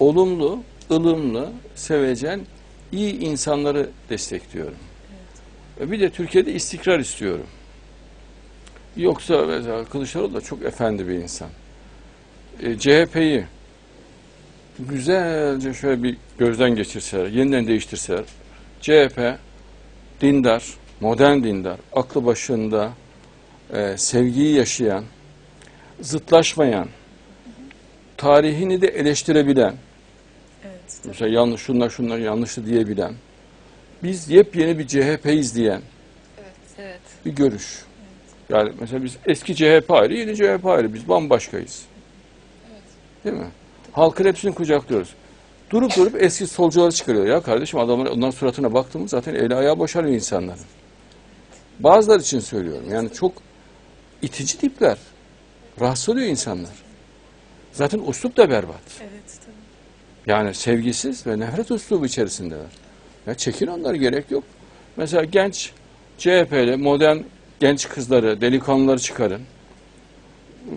olumlu, ılımlı, sevecen, iyi insanları destekliyorum. Ve Bir de Türkiye'de istikrar istiyorum. Yoksa mesela Kılıçdaroğlu da çok efendi bir insan. E, CHP'yi güzelce şöyle bir gözden geçirseler, yeniden değiştirseler, CHP dindar, modern dindar, aklı başında, e, sevgiyi yaşayan, zıtlaşmayan, tarihini de eleştirebilen, Evet. Tabii. mesela yanlış şunlar şunlar yanlıştı diyebilen, biz yepyeni bir CHP'yiz diyen Evet. bir görüş. Yani mesela biz eski CHP ayrı, yeni CHP ayrı. Biz bambaşkayız. Değil mi? Halkın hepsini kucaklıyoruz. Durup durup eski solcuları çıkarıyor. Ya kardeşim adamlar onların suratına baktığımız zaten eli ayağı boşalıyor insanların. Bazıları için söylüyorum. Yani çok itici tipler. Rahatsız oluyor insanlar. Zaten uslup da berbat. Evet. Tabii. Yani sevgisiz ve nefret üslubu içerisindeler. Ya çekin onlar gerek yok. Mesela genç CHP'li modern genç kızları, delikanlıları çıkarın.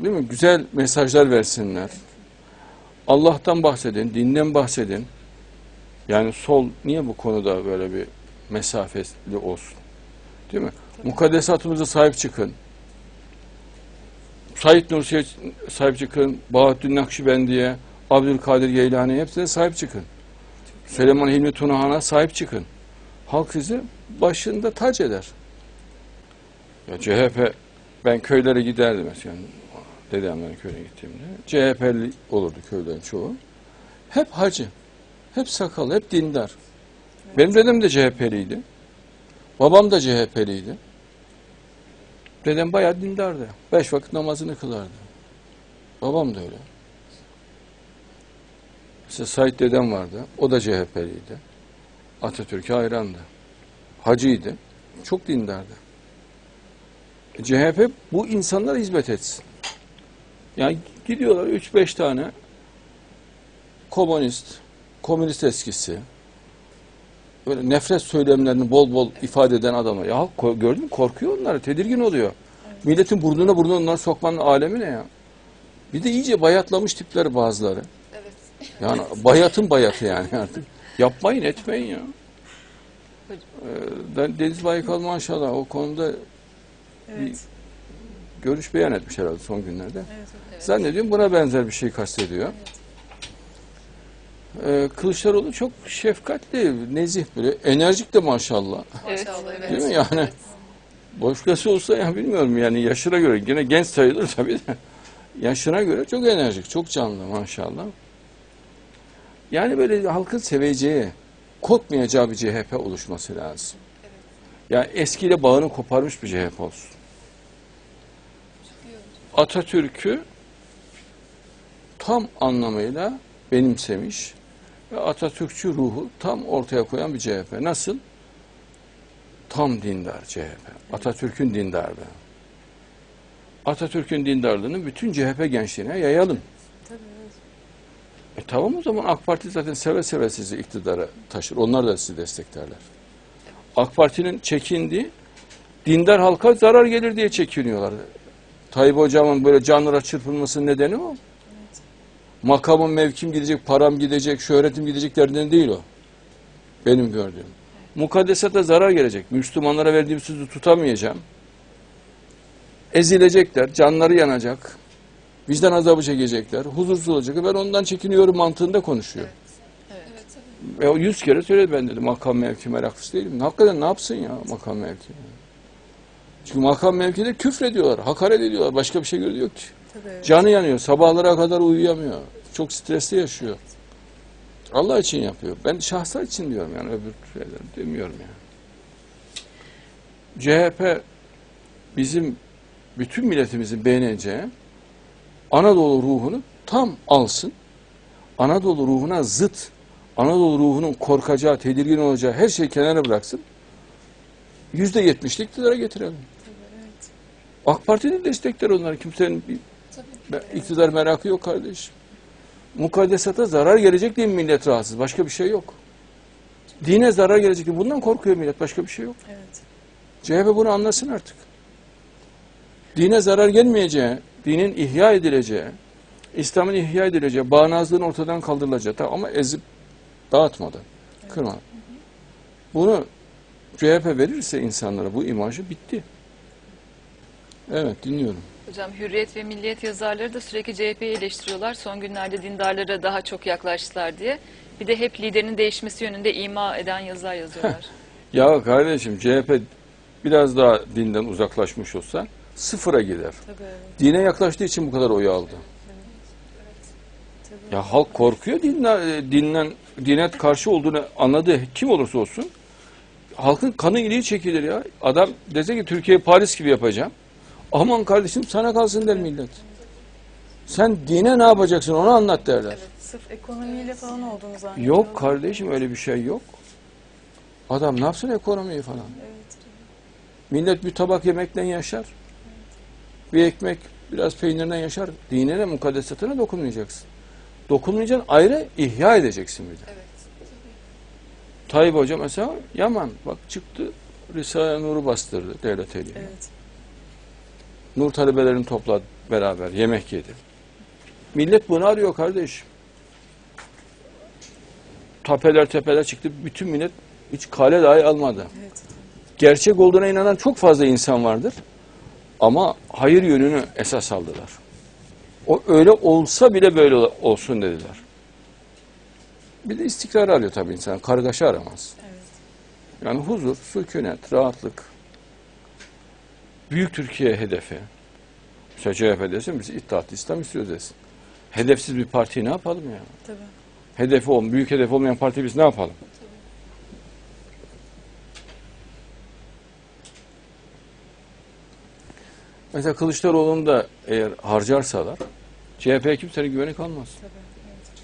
Değil mi? Güzel mesajlar versinler. Allah'tan bahsedin, dinden bahsedin. Yani sol niye bu konuda böyle bir mesafeli olsun? Değil mi? Mukaddesatımıza sahip çıkın. Said Nursi'ye sahip çıkın. Bahattin Nakşibendi'ye, Abdülkadir Geylani'ye hepsine sahip çıkın. Süleyman Hilmi Tunahan'a sahip çıkın. Halk sizi başında tac eder. Ya CHP, ben köylere giderdim mesela. Dedemlerin köyüne gittiğimde. CHP'li olurdu köylerin çoğu. Hep hacı, hep sakal, hep dindar. Benim dedem de CHP'liydi. Babam da CHP'liydi. Dedem bayağı dindardı. Beş vakit namazını kılardı. Babam da öyle. Mesela Said dedem vardı. O da CHP'liydi. Atatürk'e hayrandı. Hacıydı. Çok dindardı. E, CHP bu insanlara hizmet etsin. Yani gidiyorlar 3-5 tane komünist, komünist eskisi, böyle nefret söylemlerini bol bol ifade eden adamlar. Ya halk gördün mü korkuyor onlar, tedirgin oluyor. Milletin burnuna burnuna onları sokmanın alemi ne ya? Bir de iyice bayatlamış tipleri bazıları. Evet. Yani bayatın bayatı yani artık. Yapmayın etmeyin ya. Ee, ben Deniz Baykal maşallah o konuda Evet. görüş beyan etmiş herhalde son günlerde. Evet. evet. Zannediyorum buna benzer bir şey kastediyor. Ee, Kılıçdaroğlu çok şefkatli, nezih böyle, enerjik de maşallah. Maşallah evet. Değil mi yani? Başkası olsa ya bilmiyorum yani yaşına göre yine genç sayılır tabii de. Yaşına göre çok enerjik, çok canlı maşallah. Yani böyle halkın seveceği, korkmayacağı bir CHP oluşması lazım. Yani eskiyle bağını koparmış bir CHP olsun. Atatürk'ü tam anlamıyla benimsemiş ve Atatürkçü ruhu tam ortaya koyan bir CHP. Nasıl? Tam dindar CHP. Atatürk'ün dindarlığı. Atatürk'ün dindarlığını bütün CHP gençliğine yayalım. Evet. E tamam o zaman AK Parti zaten seve seve sizi iktidara taşır. Onlar da sizi desteklerler. AK Parti'nin çekindiği dindar halka zarar gelir diye çekiniyorlar. Tayyip Hocam'ın böyle canlara çırpılmasının nedeni o. Makamım, mevkim gidecek, param gidecek, şöhretim gidecek derdinden değil o. Benim gördüğüm. Mukaddesata zarar gelecek. Müslümanlara verdiğim sözü tutamayacağım. Ezilecekler, canları yanacak. Vicdan azabı çekecekler, huzursuz olacak. Ben ondan çekiniyorum mantığında konuşuyor. Evet. Ve o yüz kere söyledi ben dedi makam mevki meraklısı değilim. Hakikaten ne yapsın ya makam mevki? Çünkü makam mevkide küfrediyorlar, hakaret ediyorlar. Başka bir şey görüyor yok ki. Tabii evet. Canı yanıyor, sabahlara kadar uyuyamıyor. Çok stresli yaşıyor. Allah için yapıyor. Ben şahslar için diyorum yani öbür şeyler demiyorum yani. CHP bizim bütün milletimizin beğeneceği Anadolu ruhunu tam alsın. Anadolu ruhuna zıt, Anadolu ruhunun korkacağı, tedirgin olacağı her şeyi kenara bıraksın. Yüzde yetmişlik iktidara getirelim. Evet. AK Parti de destekler onları. Kimsenin bir Tabii. iktidar merakı yok kardeşim. Mukaddesata zarar gelecek diye millet rahatsız. Başka bir şey yok. Dine zarar gelecek diye bundan korkuyor millet. Başka bir şey yok. Evet. CHP bunu anlasın artık. Dine zarar gelmeyeceği, dinin ihya edileceği, İslam'ın ihya edileceği, bağnazlığın ortadan kaldırılacağı tamam, ama ezip dağıtmadan, kırmadan. Bunu CHP verirse insanlara bu imajı bitti. Evet dinliyorum. Hocam Hürriyet ve Milliyet yazarları da sürekli CHP'yi eleştiriyorlar. Son günlerde dindarlara daha çok yaklaştılar diye. Bir de hep liderinin değişmesi yönünde ima eden yazılar yazıyorlar. Ya kardeşim CHP biraz daha dinden uzaklaşmış olsa sıfıra gider. Tabii. Dine yaklaştığı için bu kadar oyu aldı. Ya halk korkuyor dinden, e, dinden, dine karşı olduğunu anladığı kim olursa olsun. Halkın kanı iliği çekilir ya. Adam dese ki Türkiye'yi Paris gibi yapacağım. Aman kardeşim sana kalsın der millet. Sen dine ne yapacaksın onu anlat derler. Evet. Sırf ekonomiyle falan olduğunu zannediyor. Yok kardeşim öyle bir şey yok. Adam ne yapsın ekonomiyi falan. Evet. Millet bir tabak yemekten yaşar. Bir ekmek, biraz peynirden yaşar. Dinine, mukaddesatına dokunmayacaksın. Dokunmayacaksın ayrı ihya edeceksin bir de. Evet. Tayyip Hoca mesela Yaman bak çıktı Risale-i Nur'u bastırdı devlet eliyle. Evet. Nur talebelerini topladı beraber yemek yedi. Millet bunu arıyor kardeş. Tapeler tepeler çıktı. Bütün millet hiç kale dahi almadı. Evet. gerçek olduğuna inanan çok fazla insan vardır. Ama hayır yönünü esas aldılar. O öyle olsa bile böyle olsun dediler. Bir de istikrar arıyor tabii insan. Kargaşa aramaz. Evet. Yani huzur, sükunet, rahatlık. Büyük Türkiye hedefi. Mesela CHP desin biz İttihat İslam istiyoruz desin. Hedefsiz bir partiyi ne yapalım ya? Tabii. Hedefi olmayan, büyük hedef olmayan parti biz ne yapalım? Mesela Kılıçdaroğlu'nu da eğer harcarsalar CHP'ye kimsenin güveni kalmaz. Tabii. Evet.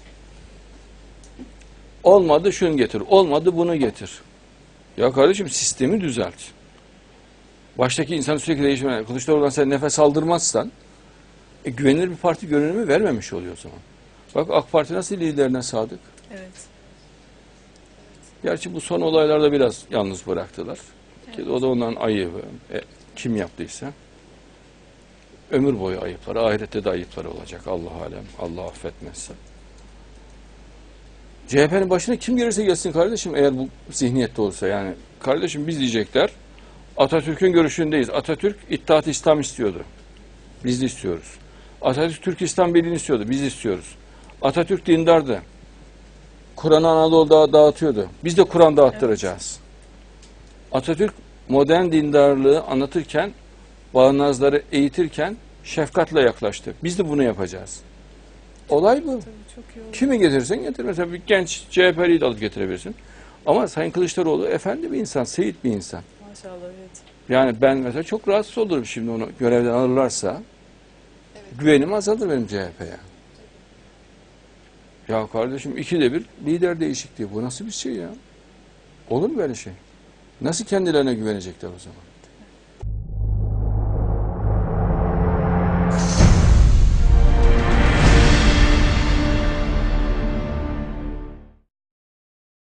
Olmadı şunu getir, olmadı bunu getir. Ya kardeşim sistemi düzelt. Baştaki insan sürekli değişmeye, Kılıçdaroğlu'dan sen nefes aldırmazsan e, güvenilir bir parti görünümü vermemiş oluyor o zaman. Bak AK Parti nasıl liderine sadık? Evet. Gerçi bu son olaylarda biraz yalnız bıraktılar. Ki o da onların ayıbı. E, kim yaptıysa. Ömür boyu ayıpları, ahirette de ayıpları olacak. Allah alem, Allah affetmezse. CHP'nin başına kim gelirse gelsin kardeşim eğer bu zihniyette olsa yani. Kardeşim biz diyecekler Atatürk'ün görüşündeyiz. Atatürk İttihat İslam istiyordu. Biz de istiyoruz. Atatürk Türk İslam Birliği'ni istiyordu. Biz istiyoruz. Atatürk dindardı. Kur'an'ı Anadolu'da dağıtıyordu. Biz de Kur'an dağıttıracağız. Atatürk modern dindarlığı anlatırken, bağnazları eğitirken şefkatle yaklaştı. Biz de bunu yapacağız. Olay bu. Tabii çok. Kimi getirirsen getir. Mesela bir genç CHP'liyi de alıp getirebilirsin. Ama Sayın Kılıçdaroğlu efendi bir insan, seyit bir insan. Maşallah evet. Yani ben mesela çok rahatsız olurum şimdi onu görevden alırlarsa. Güvenim azalır benim CHP'ye. Ya kardeşim ikide bir lider değişikliği. Bu nasıl bir şey ya? Olur mu böyle şey? Nasıl kendilerine güvenecekler o zaman?